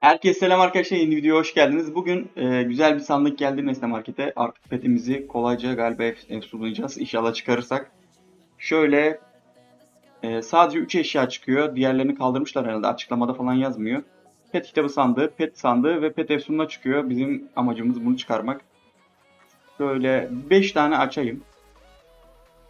Herkese selam arkadaşlar. Yeni videoya hoş geldiniz. Bugün e, güzel bir sandık geldi Nesne Market'e. Artık petimizi kolayca galiba efsunlayacağız. İnşallah çıkarırsak. Şöyle e, sadece 3 eşya çıkıyor. Diğerlerini kaldırmışlar herhalde. Açıklamada falan yazmıyor. Pet kitabı sandığı, pet sandığı ve pet efsununa çıkıyor. Bizim amacımız bunu çıkarmak. Şöyle 5 tane açayım.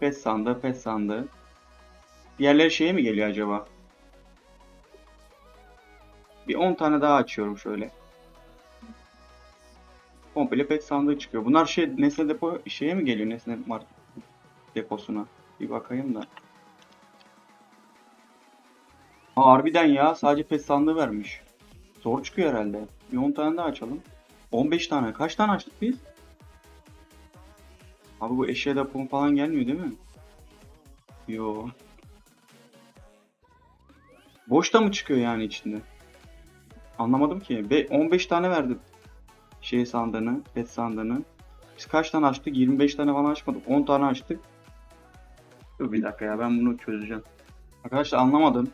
Pet sandığı, pet sandığı. Diğerleri şeye mi geliyor acaba? Bir 10 tane daha açıyorum şöyle. Komple pet sandığı çıkıyor. Bunlar şey Nesne depo şeye mi geliyor? Nesne Mart deposuna. Bir bakayım da. Aa, harbiden ya sadece pet sandığı vermiş. Zor çıkıyor herhalde. Bir 10 tane daha açalım. 15 tane. Kaç tane açtık biz? Abi bu eşya depo falan gelmiyor değil mi? Yo. Boşta mı çıkıyor yani içinde? Anlamadım ki. Be 15 tane verdi şey sandığını, pet sandığını. Biz kaç tane açtık? 25 tane falan açmadık. 10 tane açtık. Dur bir dakika ya ben bunu çözeceğim. Arkadaşlar anlamadım.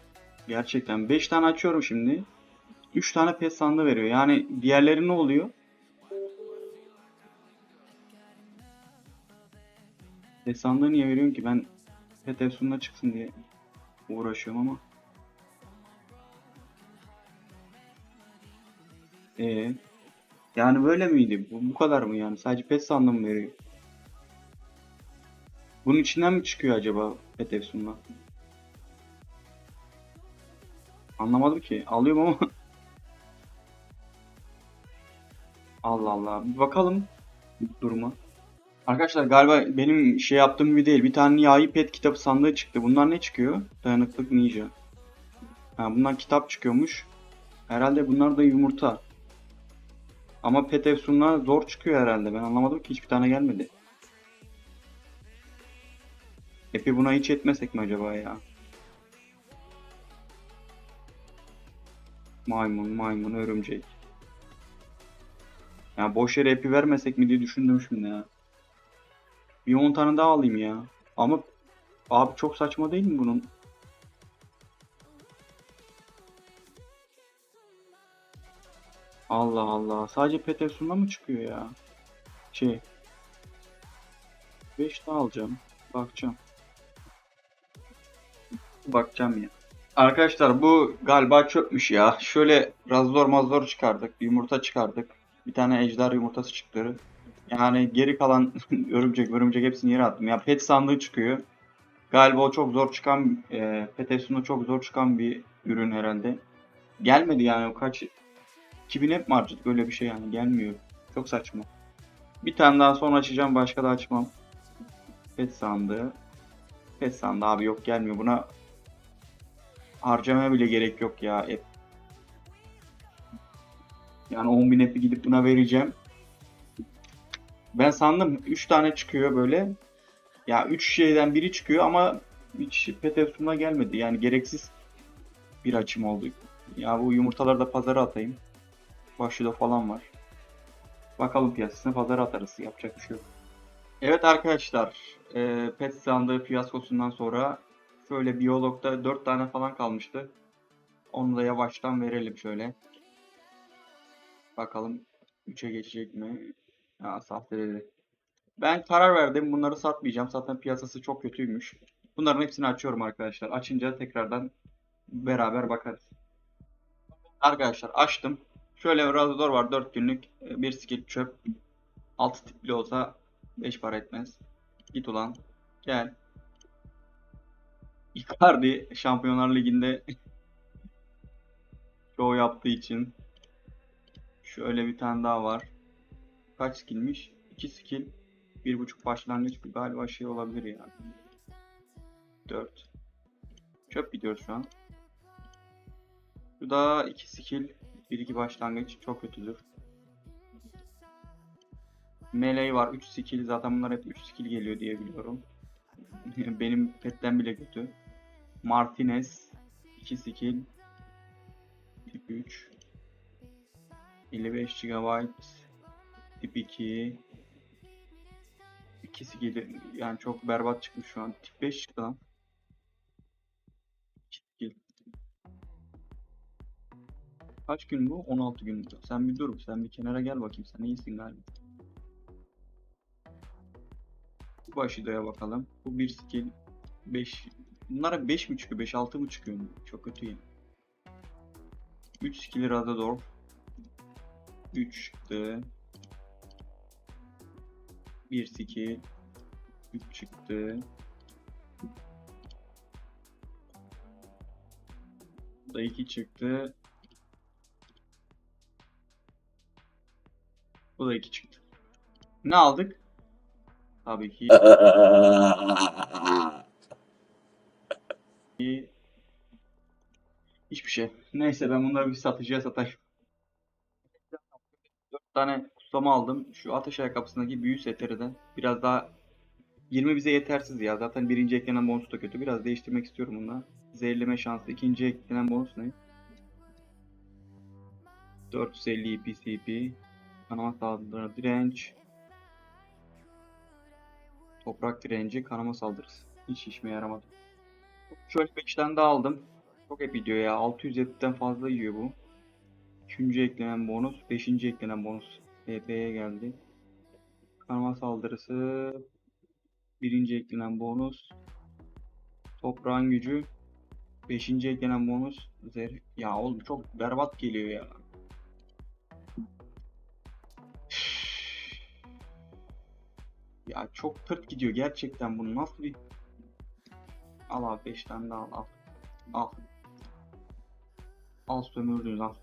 Gerçekten 5 tane açıyorum şimdi. 3 tane pet sandığı veriyor. Yani diğerleri ne oluyor? Pet sandığı niye veriyorsun ki? Ben pet efsununa çıksın diye uğraşıyorum ama. Ee, yani böyle miydi? Bu, bu kadar mı yani? Sadece pet sandığı mı veriyor? Bunun içinden mi çıkıyor acaba pet efsunla? Anlamadım ki. Alıyorum ama. Allah Allah. Bir bakalım duruma. Arkadaşlar galiba benim şey yaptığım gibi değil. Bir tane nihai pet kitabı sandığı çıktı. Bunlar ne çıkıyor? Dayanıklık ninja. Ha, bundan kitap çıkıyormuş. Herhalde bunlar da yumurta. Ama pet efsunlar zor çıkıyor herhalde. Ben anlamadım ki hiçbir tane gelmedi. Epi buna hiç etmesek mi acaba ya? Maymun, maymun, örümcek. Ya boş yere epi vermesek mi diye düşündüm şimdi ya. Bir 10 tane daha alayım ya. Ama abi çok saçma değil mi bunun? Allah Allah. Sadece Peterson'da mı çıkıyor ya? Şey. 5 daha alacağım. Bakacağım. Bakacağım ya. Arkadaşlar bu galiba çökmüş ya. Şöyle razdor mazdor çıkardık. Yumurta çıkardık. Bir tane ejder yumurtası çıktı. Yani geri kalan örümcek örümcek hepsini yere attım. Ya pet sandığı çıkıyor. Galiba o çok zor çıkan, e, pet efsununda çok zor çıkan bir ürün herhalde. Gelmedi yani o kaç 2000 hep mi harcadık öyle bir şey yani gelmiyor. Çok saçma. Bir tane daha sonra açacağım başka da açmam. Pet sandığı. Pet sandığı abi yok gelmiyor. Buna harcamaya bile gerek yok ya. Hep. Yani 10.000 epi gidip buna vereceğim. Ben sandım 3 tane çıkıyor böyle. Ya 3 şeyden biri çıkıyor ama hiç pet efsununa gelmedi. Yani gereksiz bir açım oldu. Ya bu yumurtaları da pazara atayım. Başlıda falan var. Bakalım piyasasına pazara atarız. Yapacak bir şey yok. Evet arkadaşlar. E, pet sandığı fiyaskosundan sonra şöyle biyologda 4 tane falan kalmıştı. Onu da yavaştan verelim şöyle. Bakalım 3'e geçecek mi? Ya sahteledi. Ben karar verdim. Bunları satmayacağım. Zaten piyasası çok kötüymüş. Bunların hepsini açıyorum arkadaşlar. Açınca tekrardan beraber bakarız. Arkadaşlar açtım. Şöyle bir Razador var 4 günlük. e, Bir skill çöp. 6 tipli olsa 5 para etmez. Git ulan. Gel. Icardi Şampiyonlar Ligi'nde show yaptığı için şöyle bir tane daha var. Kaç skillmiş? 2 skill. 1.5 başlangıç bir galiba şey olabilir ya. 4. Çöp gidiyoruz şu an. Bu da 2 skill. 1-2 başlangıç çok kötüdür. Melee var 3 skill zaten bunlar hep 3 skill geliyor diye biliyorum. Benim petten bile kötü. Martinez 2 skill. Tip 3. 55 GB. Tip 2. 2 skill yani çok berbat çıkmış şu an. Tip 5 çıktı lan. Kaç gün bu? 16 gün. Sen bir dur. Sen bir kenara gel bakayım. Sen iyisin galiba. Bu Bushido'ya bakalım. Bu bir skill. 5. Bunlara 5 mi çıkıyor? 5 6 mı çıkıyor? Çok kötü yani. 3 skill Razador. 3 çıktı. 1 skill. 3 çıktı. Da 2 çıktı. Bu da 2 çıktı. Ne aldık? Tabii ki hiçbir şey. Neyse ben bunları bir satıcıya satayım. 4 tane kutsama aldım. Şu ateş ayakkabısındaki büyü seteriden. Biraz daha 20 bize yetersiz ya. Zaten birinci eklenen bonus da kötü. Biraz değiştirmek istiyorum bununla. Zehirleme şansı. ikinci eklenen bonus ne? 450 EPCP. Kanama saldırı direnç. Toprak direnci, kanama saldırısı. Hiç işime yaramadı. Şöyle 5 tane daha aldım. Çok hep gidiyor ya. 600 fazla yiyor bu. Üçüncü eklenen bonus. Beşinci eklenen bonus. TP'ye geldi. Kanama saldırısı. Birinci eklenen bonus. Toprağın gücü. Beşinci eklenen bonus. Zer ya oğlum çok berbat geliyor ya. Ya çok tırt gidiyor gerçekten bunu nasıl bir Al abi 5 tane daha al al. Al. Al sömürdün al.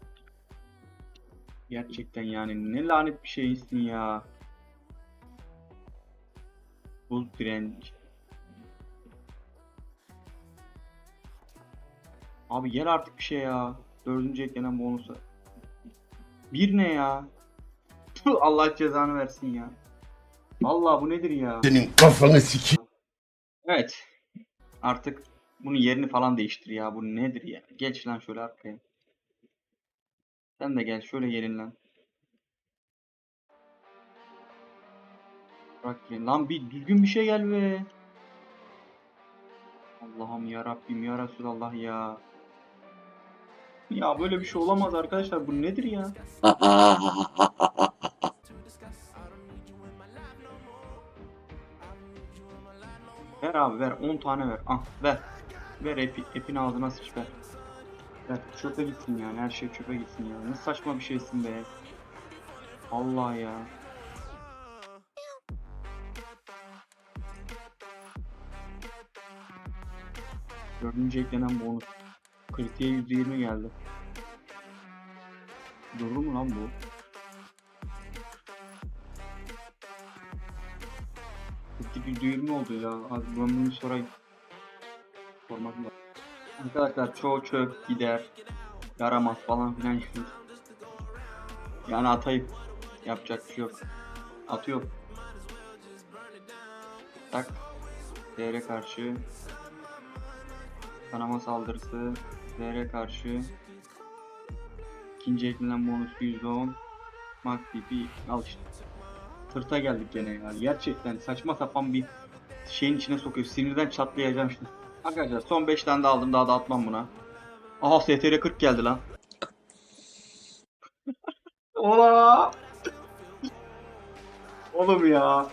Gerçekten yani ne lanet bir şeysin ya. Buz direnç. Abi gel artık bir şey ya. Dördüncü eklenen bonusu. Bir ne ya? Allah cezanı versin ya. Vallahi bu nedir ya? Senin kafanı sikeyim. Evet. Artık bunun yerini falan değiştir ya. Bu nedir ya? Geç lan şöyle arkaya. Sen de gel şöyle gelin lan. Bırak gelin. Lan bir düzgün bir şey gel be. Allah'ım ya Rabbim ya Resulallah ya. Ya böyle bir şey olamaz arkadaşlar. Bu nedir ya? Ver abi ver 10 tane ver. Ah ver. Ver epi, epin ağzına sıç ver. Ver çöpe gitsin yani her şey çöpe gitsin ya. Ne saçma bir şeysin be. Allah ya. Dördüncü eklenen bonus. Kritiğe %20 geldi. Durur mu lan bu? %20 oldu ya. Az ben bunu sorayım. Sormak lazım. Arkadaşlar çoğu çöp gider. Yaramaz falan filan yapıyor. Yani atayım. Yapacak bir şey yok. Atıyorum. Tak. Değere karşı. Kanama saldırısı. Değere karşı. İkinci eklenen bonus %10. Max PP. Al işte. Tırta geldik gene ya. Gerçekten saçma sapan bir şeyin içine sokuyor. Sinirden çatlayacağım şimdi. Arkadaşlar son 5 tane daha aldım. Daha da atmam buna. Aha STR 40 geldi lan. Ola. Oğlum ya.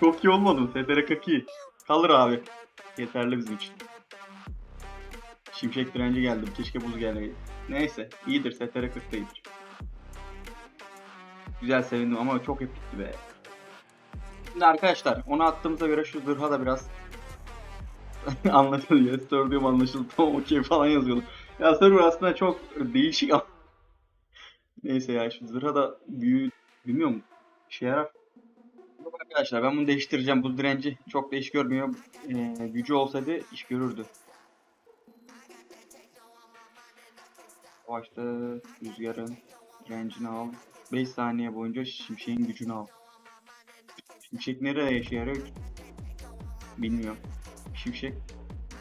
Çok iyi olmadı mı? STR 40 iyi. Kalır abi. Yeterli bizim için. Şimşek direnci geldi. Keşke buz gelmeydi. Neyse. iyidir. STR 40 da iyidir. Güzel sevindim ama çok epikti be. Şimdi arkadaşlar onu attığımıza göre şu zırha da biraz anlatılıyor. Sorduğum anlaşıldı. Tamam okey falan yazıyordum. Ya server aslında çok değişik. Neyse ya şu zırha da büyü bilmiyorum. İşe yarar. Arkadaşlar ben bunu değiştireceğim. Bu direnci çok da iş görmüyor. Ee, gücü olsaydı iş görürdü. Savaşta rüzgarın direncini al. 5 saniye boyunca şimşeğin gücünü al. Şimşek nereye ki? Bilmiyorum. Şimşek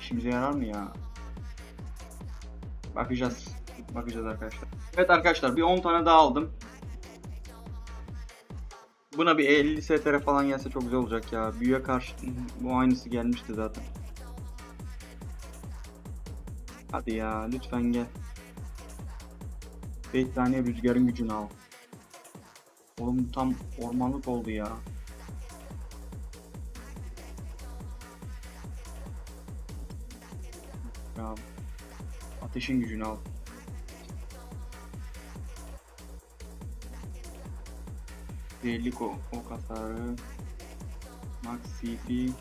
işimize yarar mı ya? Bakacağız. Bakacağız arkadaşlar. Evet arkadaşlar bir 10 tane daha aldım. Buna bir 50 STR falan gelse çok güzel olacak ya. Büyüye karşı bu aynısı gelmişti zaten. Hadi ya lütfen gel. 5 saniye rüzgarın gücünü al. Oğlum tam ormanlık oldu ya. Ya ateşin gücünü al. Birlik o, ok hasarı. Max CP.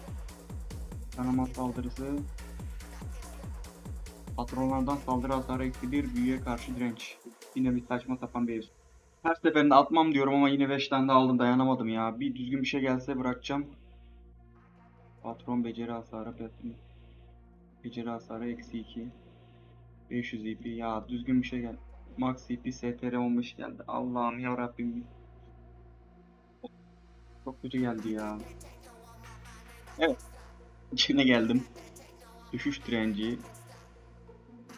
Kanama saldırısı. Patronlardan saldırı hasarı eksi bir büyüye karşı direnç. Yine bir saçma sapan bir. Her seferinde atmam diyorum ama yine 5 tane de aldım dayanamadım ya. Bir düzgün bir şey gelse bırakacağım. Patron beceri hasarı patron. Beceri hasarı eksi 2. 500 EP ya düzgün bir şey gel. Max EP STR 15 geldi. Allah'ım ya Rabbim. Çok kötü geldi ya. Evet. İçine geldim. Düşüş direnci.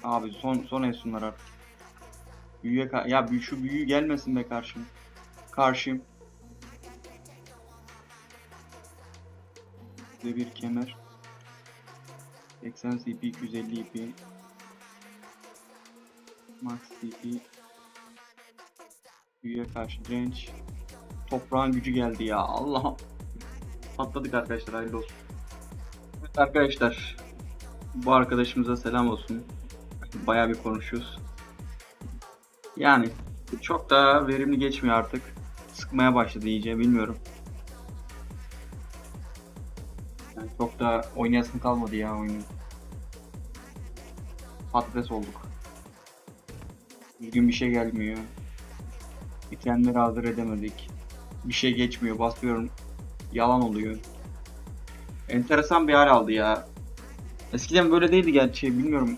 Abi son son enstrümanlar artık. Büyüye ya şu büyü gelmesin be karşım. Karşım. Ve bir kemer. 80 CP 250 IP. Max CP. Büyüye karşı direnç. Toprağın gücü geldi ya. Allah'ım. Patladık arkadaşlar hayırlı olsun. Evet arkadaşlar. Bu arkadaşımıza selam olsun. Bayağı bir konuşuyoruz. Yani çok da verimli geçmiyor artık. Sıkmaya başladı iyice bilmiyorum. Yani çok da oynayasın kalmadı ya oyunu. Patates olduk. Düzgün bir şey gelmiyor. İtemleri hazır edemedik. Bir şey geçmiyor basıyorum. Yalan oluyor. Enteresan bir hal aldı ya. Eskiden böyle değildi gerçi bilmiyorum.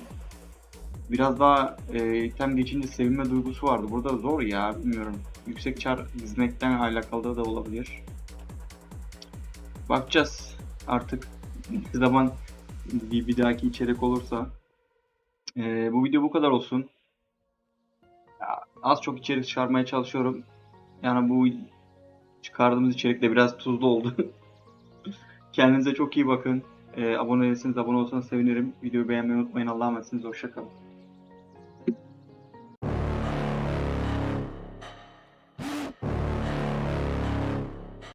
Biraz daha e, item geçince sevinme duygusu vardı. Burada zor ya bilmiyorum. Yüksek çar dizmekten alakalı da olabilir. Bakacağız artık. Zaman bir, bir dahaki içerik olursa. E, bu video bu kadar olsun. Ya, az çok içerik çıkarmaya çalışıyorum. Yani bu çıkardığımız içerik de biraz tuzlu oldu. Kendinize çok iyi bakın. E, abone değilseniz abone olsanız sevinirim. Videoyu beğenmeyi unutmayın. Allah'a emanetsiniz. Hoşçakalın.